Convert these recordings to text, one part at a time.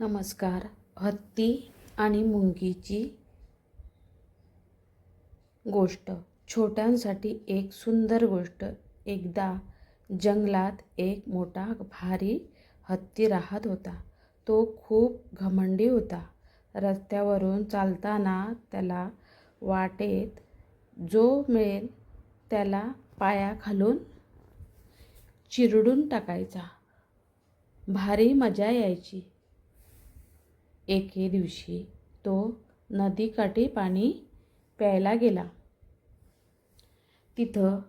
नमस्कार. हत्ती आणि मुंगीची गोष्ट. छोट्यांसाठी एक सुंदर गोष्ट. एकदा जंगलात एक मोठा भारी हत्ती राहत होता. तो खूप घमंडी होता. रस्त्यावरून चालताना त्याला वाटेत जो मिळेल त्याला पायाखालून चिरडून टाकायचा. भारी मजा यायची. एके दिवशी तो नदीकाठी पाणी प्यायला गेला. तिथं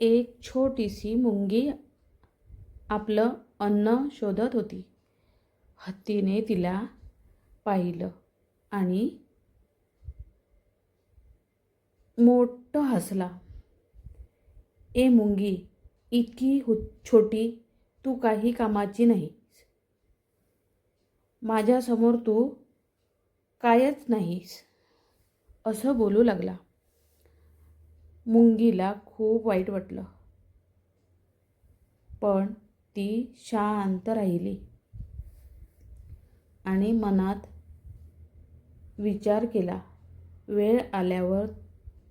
एक छोटीशी मुंगी आपलं अन्न शोधत होती. हत्तीने तिला पाहिलं आणि मोठं हसला. ए मुंगी इतकी हु छोटी तू काही कामाची नाही. माझ्यासमोर तू कायच नाहीस असं बोलू लागला. मुंगीला खूप वाईट वाटलं. पण ती शांत राहिली आणि मनात विचार केला. वेळ आल्यावर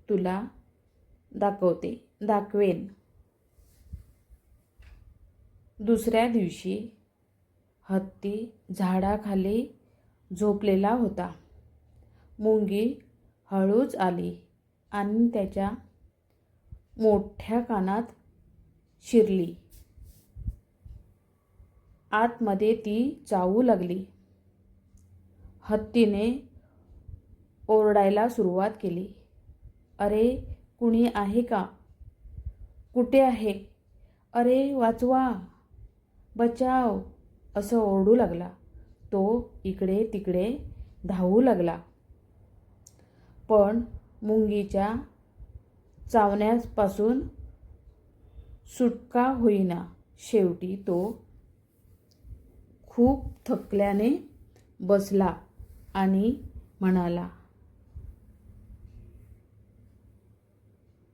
तुला दाखवते दाखवेन. दुसऱ्या दिवशी हत्ती झाडाखाली झोपलेला होता. मुंगी हळूच आली आणि त्याच्या मोठ्या कानात शिरली. आतमध्ये ती चावू लागली. हत्तीने ओरडायला सुरुवात केली. अरे कुणी आहे का? कुठे आहे? अरे वाचवा. बचाव. असं ओरडू लागला. तो इकडे तिकडे धावू लागला. पण मुंगीच्या चावण्यापासून सुटका होईना. शेवटी तो खूप थकल्याने बसला आणि म्हणाला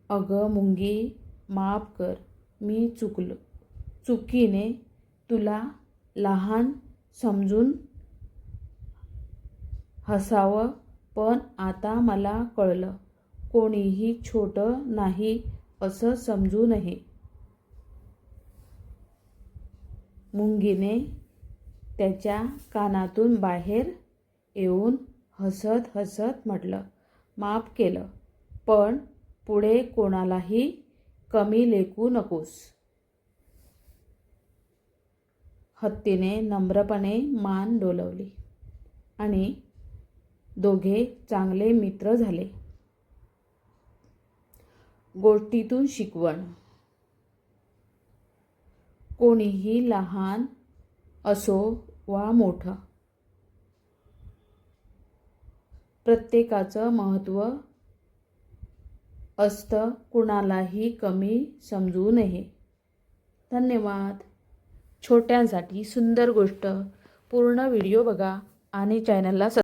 अगं मुंगी माफ कर. मी चुकलो. चुकीने तुला लहान समजून हसावं. पण आता मला कळलं कोणीही छोटं नाही असं समजू नये. मुंगीने त्याच्या कानातून बाहेर येऊन हसत हसत म्हटलं माफ केलं पण पुढे कोणालाही कमी लेखू नकोस. हत्तीने नम्रपणे मान डोलवली आणि दोघे चांगले मित्र झाले. गोष्टीतून शिकवण. कोणीही लहान असो वा मोठं प्रत्येकाचं महत्त्व असतं कुणालाही कमी समजू नये. धन्यवाद. छोट्यांसाठी सुंदर गोष्ट. पूर्ण व्हिडिओ बघा आणि चॅनलला स